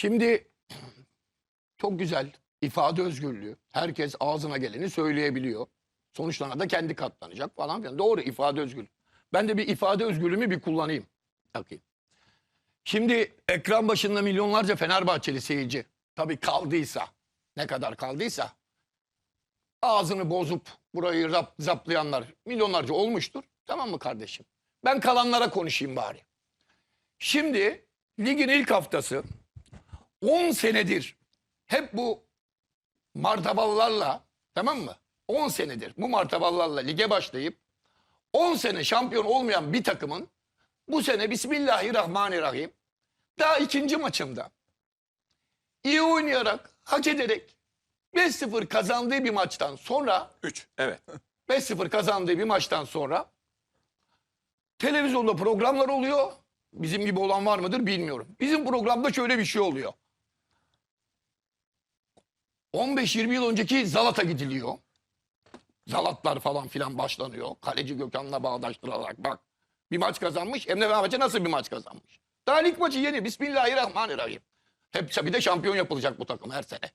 Şimdi çok güzel ifade özgürlüğü. Herkes ağzına geleni söyleyebiliyor. Sonuçlarına da kendi katlanacak falan filan. Doğru ifade özgürlüğü. Ben de bir ifade özgürlüğümü bir kullanayım. Bakayım. Şimdi ekran başında milyonlarca Fenerbahçeli seyirci tabii kaldıysa ne kadar kaldıysa ağzını bozup burayı rap, zaplayanlar milyonlarca olmuştur. Tamam mı kardeşim? Ben kalanlara konuşayım bari. Şimdi ligin ilk haftası 10 senedir hep bu martaballarla tamam mı? 10 senedir bu martaballarla lige başlayıp 10 sene şampiyon olmayan bir takımın bu sene Bismillahirrahmanirrahim daha ikinci maçında iyi oynayarak, hak ederek 5-0 kazandığı bir maçtan sonra 3. Evet. 5-0 kazandığı bir maçtan sonra televizyonda programlar oluyor. Bizim gibi olan var mıdır bilmiyorum. Bizim programda şöyle bir şey oluyor. 15-20 yıl önceki Zalat'a gidiliyor. Zalatlar falan filan başlanıyor. Kaleci Gökhan'la bağdaştırılarak bak. Bir maç kazanmış. Hem de Fenerbahçe nasıl bir maç kazanmış. Daha lig maçı yeni. Bismillahirrahmanirrahim. Hep bir de şampiyon yapılacak bu takım her sene.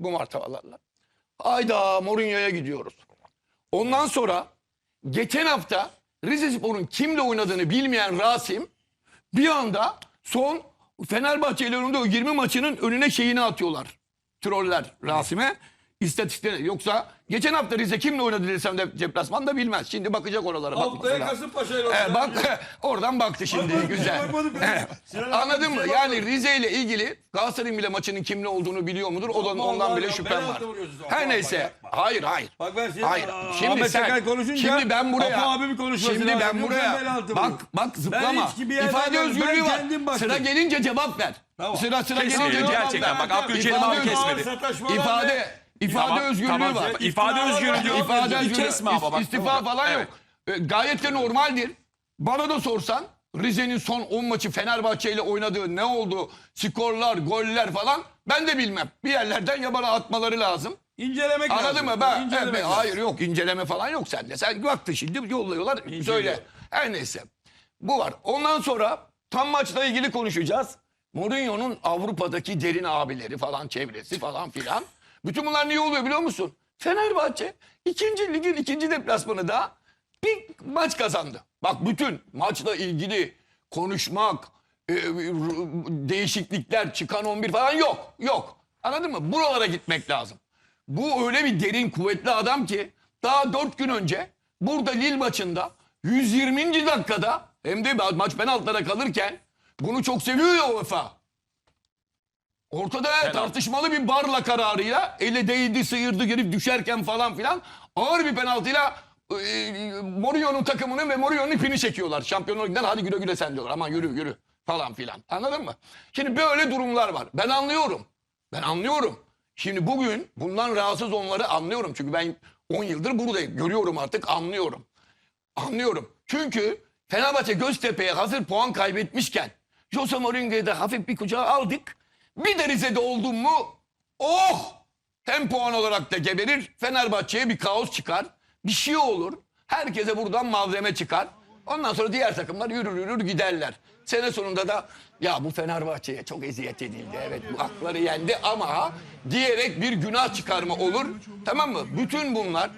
Bu martabalarla. Hayda Mourinho'ya gidiyoruz. Ondan sonra geçen hafta Rize Spor'un kimle oynadığını bilmeyen Rasim bir anda son Fenerbahçe ile önünde o 20 maçının önüne şeyini atıyorlar. Troller Rasim'e. İstatistikleri. Yoksa geçen hafta Rize kimle oynadı desem de deplasmanda bilmez. Şimdi bakacak oralara. bak Haftaya mesela. Kasımpaşa ile Evet, bak oradan baktı şimdi Bak, bak, güzel. bak, bak, bak. Evet. Sinan abi Anladın mı? Yani Rize ile ilgili Galatasaray'ın bile maçının kimle olduğunu biliyor mudur? Ondan Allah bile ya, şüphem var. Her neyse. yapma. Hayır hayır. Bak ben senin Hayır. Şimdi Ahmet sen Çakar konuşunca şimdi ben buraya Apo abimin konuşması Şimdi ben Yoksa buraya bak bak zıplama. hiç gibi yerden İfade özgürlüğü var. kendim baktım. Sıra gelince cevap ver. Tamam. Sıra sıra gelince cevap gerçekten. ver. Bak, Abdülkerim abi kesmedi. İfade ifade Tamam, özgürlüğü tamam. var. İfade özgürlüğü. İfade Bir özgürlüğü. kesme ama bak. İstifa falan Evet. yok. E, Gayet de normaldir. Bana da sorsan Rize'nin son 10 maçı Fenerbahçe ile oynadığı ne oldu? Skorlar, goller falan ben de bilmem. Bir yerlerden ya bana atmaları lazım. İncelemek lazım. Anladın mı? Ben, İncelemek lazım. hayır yok inceleme falan yok sende. Sen baktın şimdi yolluyorlar söyle. Her neyse. Bu var. Ondan sonra tam maçla ilgili konuşacağız. Mourinho'nun Avrupa'daki derin abileri falan çevresi falan filan. Bütün bunlar niye oluyor biliyor musun? Fenerbahçe ikinci ligin ikinci deplasmanı da bir maç kazandı. Bak bütün maçla ilgili konuşmak, e, değişiklikler, çıkan 11 falan yok. Yok. Anladın mı? Buralara gitmek lazım. Bu öyle bir derin kuvvetli adam ki daha 4 gün önce burada Lille maçında 120. dakikada hem de maç penaltılara kalırken bunu çok seviyor ya UEFA. Ortada tartışmalı bir barla kararıyla ele değdi sıyırdı gelip düşerken falan filan ağır bir penaltıyla e, Mourinho'nun takımını ve Mourinho'nun ipini çekiyorlar. Şampiyonlar Ligi'nden hadi güle güle sen diyorlar. Aman yürü yürü falan filan. Anladın mı? Şimdi böyle durumlar var. Ben anlıyorum. Ben anlıyorum. Şimdi bugün bundan rahatsız onları anlıyorum. Çünkü ben 10 yıldır buradayım. Görüyorum artık anlıyorum. Anlıyorum. Çünkü Fenerbahçe Göztepe'ye hazır puan kaybetmişken Jose Mourinho'yu da hafif bir kucağa aldık. Bir de Rize'de oldum mu oh hem puan olarak da geberir Fenerbahçe'ye bir kaos çıkar. Bir şey olur. Herkese buradan malzeme çıkar. Ondan sonra diğer takımlar yürür yürür giderler. Sene sonunda da ya bu Fenerbahçe'ye çok eziyet edildi. Evet bu hakları yendi ama diyerek bir günah çıkarma olur. Tamam mı? Bütün bunlar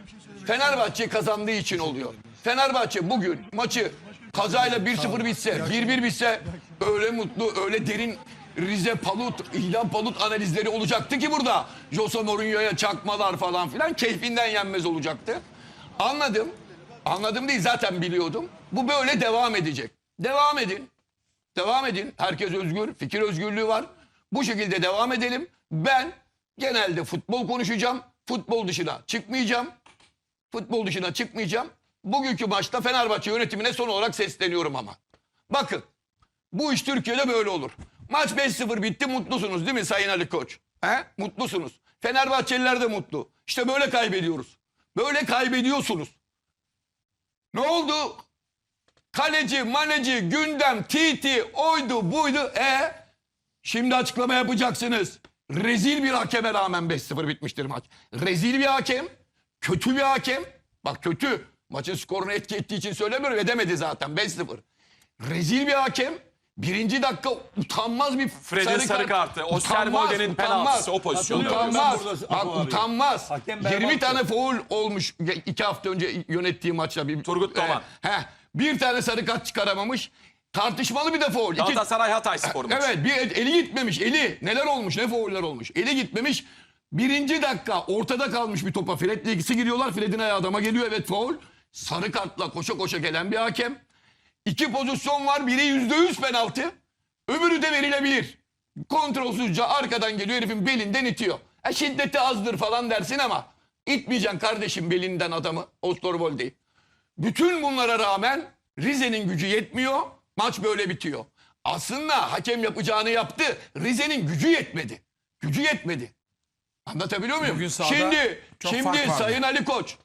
Fenerbahçe kazandığı için oluyor. Fenerbahçe bugün maçı kazayla 1-0 bitse, 1-1 bitse öyle mutlu, öyle derin Rize Palut, İlhan Palut analizleri olacaktı ki burada. Jose Mourinho'ya çakmalar falan filan keyfinden yenmez olacaktı. Anladım. Anladım değil zaten biliyordum. Bu böyle devam edecek. Devam edin. Devam edin. Herkes özgür. Fikir özgürlüğü var. Bu şekilde devam edelim. Ben genelde futbol konuşacağım. Futbol dışına çıkmayacağım. Futbol dışına çıkmayacağım. Bugünkü maçta Fenerbahçe yönetimine son olarak sesleniyorum ama. Bakın bu iş Türkiye'de böyle olur. Maç 5-0 bitti mutlusunuz değil mi Sayın Ali Koç? He? Mutlusunuz. Fenerbahçeliler de mutlu. İşte böyle kaybediyoruz. Böyle kaybediyorsunuz. Ne oldu? Kaleci, maneci, gündem, titi, oydu, buydu. E şimdi açıklama yapacaksınız. Rezil bir hakeme rağmen 5-0 bitmiştir maç. Rezil bir hakem, kötü bir hakem. Bak kötü. Maçın skorunu etki ettiği için söylemiyorum. Edemedi zaten 5-0. Rezil bir hakem. Birinci dakika utanmaz bir Fred'in sarı kartı, Osterwolde'nin penaltısı, o pozisyon. Utanmaz. Bak utanmaz. Hakem 20 berbat. tane foul olmuş iki hafta önce yönettiği maçta. Bir, Turgut Toman. He, he. bir tane sarı kart çıkaramamış. Tartışmalı bir de foul. İki, Galatasaray Hatay Spor maçı. Evet bir eli gitmemiş eli. Neler olmuş ne fauller olmuş. Eli gitmemiş. Birinci dakika ortada kalmış bir topa. Fred'le ikisi giriyorlar. Fred'in ayağı adama geliyor. Evet faul. Sarı kartla koşa koşa gelen bir hakem. İki pozisyon var. Biri yüzde yüz penaltı. Öbürü de verilebilir. Kontrolsüzce arkadan geliyor herifin belinden itiyor. E şiddeti azdır falan dersin ama itmeyeceksin kardeşim belinden adamı. Osterwolde'yi. Bütün bunlara rağmen Rize'nin gücü yetmiyor. Maç böyle bitiyor. Aslında hakem yapacağını yaptı. Rize'nin gücü yetmedi. Gücü yetmedi. Anlatabiliyor muyum? Bugün sahada şimdi çok şimdi fark vardı. Sayın Ali Koç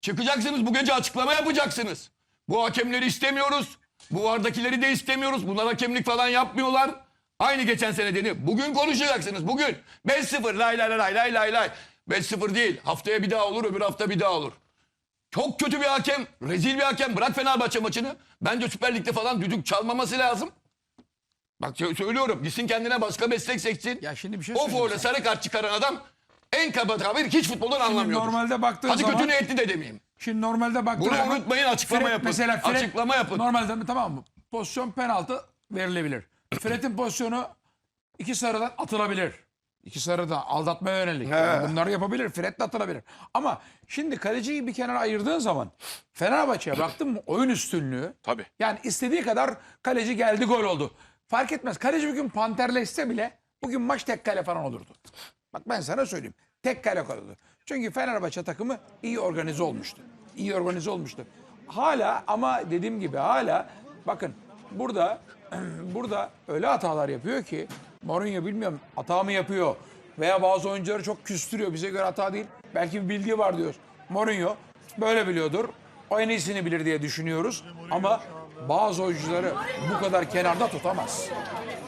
çıkacaksınız bu gece açıklama yapacaksınız. Bu hakemleri istemiyoruz. Bu vardakileri de istemiyoruz. Bunlar hakemlik falan yapmıyorlar. Aynı geçen sene dedi. Bugün konuşacaksınız. Bugün 5-0 lay lay lay lay lay lay. 5-0 değil. Haftaya bir daha olur, öbür hafta bir daha olur. Çok kötü bir hakem, rezil bir hakem. Bırak Fenerbahçe maçını. Bence Süper Lig'de falan düdük çalmaması lazım. Bak sö- söylüyorum. Gitsin kendine başka meslek seçsin. Ya şimdi bir şey o sana. sarı kart çıkaran adam en kaba tabir hiç futboldan anlamıyordur. normalde baktığın Hadi zaman- kötü niyetli de demeyeyim. Şimdi normalde baktığın Bunu unutmayın, açıklama Fred- yapın. Mesela Fred, Açıklama yapın. Normalde tamam mı? Pozisyon penaltı verilebilir. Fred'in pozisyonu iki sarıdan atılabilir. İki sarıdan aldatmaya yönelik. Yani bunları yapabilir. Fred de atılabilir. Ama şimdi kaleciyi bir kenara ayırdığın zaman Fenerbahçe'ye baktın mı oyun üstünlüğü. Tabii. Yani istediği kadar kaleci geldi gol oldu. Fark etmez. Kaleci bugün panterleşse bile bugün maç tek kale falan olurdu. Bak ben sana söyleyeyim. Tek kale olurdu. Çünkü Fenerbahçe takımı iyi organize olmuştu. İyi organize olmuştu. Hala ama dediğim gibi hala bakın burada burada öyle hatalar yapıyor ki Mourinho bilmiyorum hata mı yapıyor veya bazı oyuncuları çok küstürüyor. Bize göre hata değil. Belki bir bildiği var diyoruz. Mourinho böyle biliyordur. O en iyisini bilir diye düşünüyoruz. Ama bazı oyuncuları bu kadar kenarda tutamaz.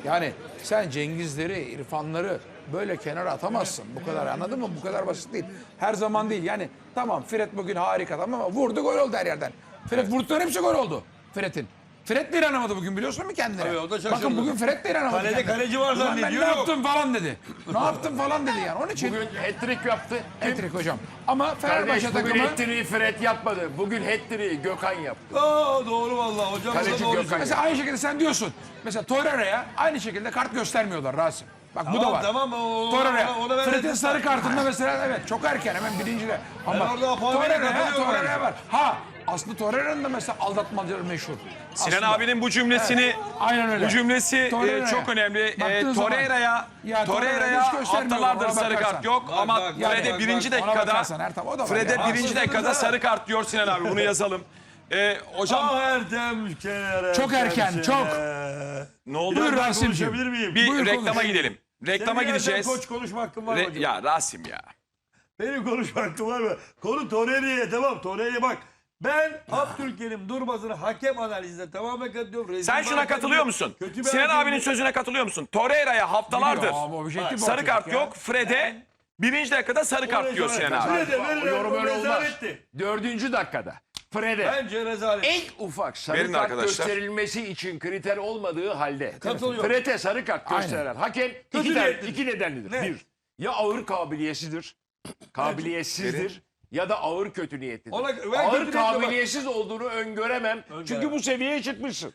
Yani sen Cengizleri, İrfanları böyle kenara atamazsın. Bu kadar anladın mı? Bu kadar basit değil. Her zaman değil. Yani tamam Fred bugün harika tamam ama vurdu gol oldu her yerden. Fred vurdukların hepsi gol oldu Fred'in. Fred de inanamadı bugün biliyorsun mu kendine? Tabii, o da şaşırdı. Bakın bugün Fred de inanamadı Kalede kendine. kaleci var Ulan Ben zannediyor, ne yok. yaptım falan dedi. ne yaptım falan dedi yani. Onun için Bugün hat-trick yaptı. Etrik hocam. Ama Kardeş Fenerbahçe bugün takımı hat-trick'i Fred yapmadı. Bugün hat-trick'i Gökhan yaptı. Aa, doğru vallahi hocam Kaleci doğru Gökhan. söylüyor. Mesela aynı şekilde sen diyorsun. Mesela Torreira'ya aynı şekilde kart göstermiyorlar Rasim. Bak bu da Tamam, var. tamam, o- Torreira. ona- ona ben Fred'in sarı kartında mesela evet çok erken hemen birincide. Ama orada Torreira'ya kazanıyorum Torreira yani. var. Ha aslında Torreira'nın da mesela aldatmacaları meşhur. Sinan Aslında. abinin bu cümlesini Aynen öyle. bu cümlesi e, Torreira'ya. çok önemli. E, Torreira'ya Ya Torreira'ya haftalardır sarı bakarsan. kart yok Bak, ama bak, Fred'e bak, birinci bak. Dakikada bakarsan da var Fred'e yani. birinci Aslında dakikada da- sarı kart diyor Sinan abi. Bunu yazalım. E, hocam Ah Ertem kenara. Çok erken, Ertem çok. kenara. ne oldu? Buyur Rasim'ciğim. Bir Buyur reklama konuş. gidelim. Reklama Senin gideceğiz. Koç konuşma hakkım var mı ya Rasim ya. Benim konuşma hakkım var mı? Konu Torreira'ya tamam Torreira'ya bak. Ben Abdülkerim Durmaz'ın hakem analizine tamamen katılıyorum. Rezil Sen şuna katılıyor musun? Kötü bir Sinan hakem abinin sözüne katılıyor musun? Torreira'ya haftalardır Biliyor ama objektif sarı kart ya. yok. Fred'e birinci dakikada sarı kart diyor Sinan abi. Fred'e O verilen yorum bu öyle olmaz. rezaletti. Dördüncü dakikada. Fred'e Bence rezalet. en ufak sarı Verin kart arkadaşlar. gösterilmesi için kriter olmadığı halde Katılıyorum. Fred'e sarı kart gösteren hakem iki, niyetlidir. iki nedenlidir. Ne? Bir, ya ağır kabiliyetsizdir, kabiliyetsizdir ya da ağır kötü niyetlidir. Ona- ağır kabiliyetsiz olduğunu öngöremem. Çünkü Öngöremem. bu seviyeye çıkmışsın.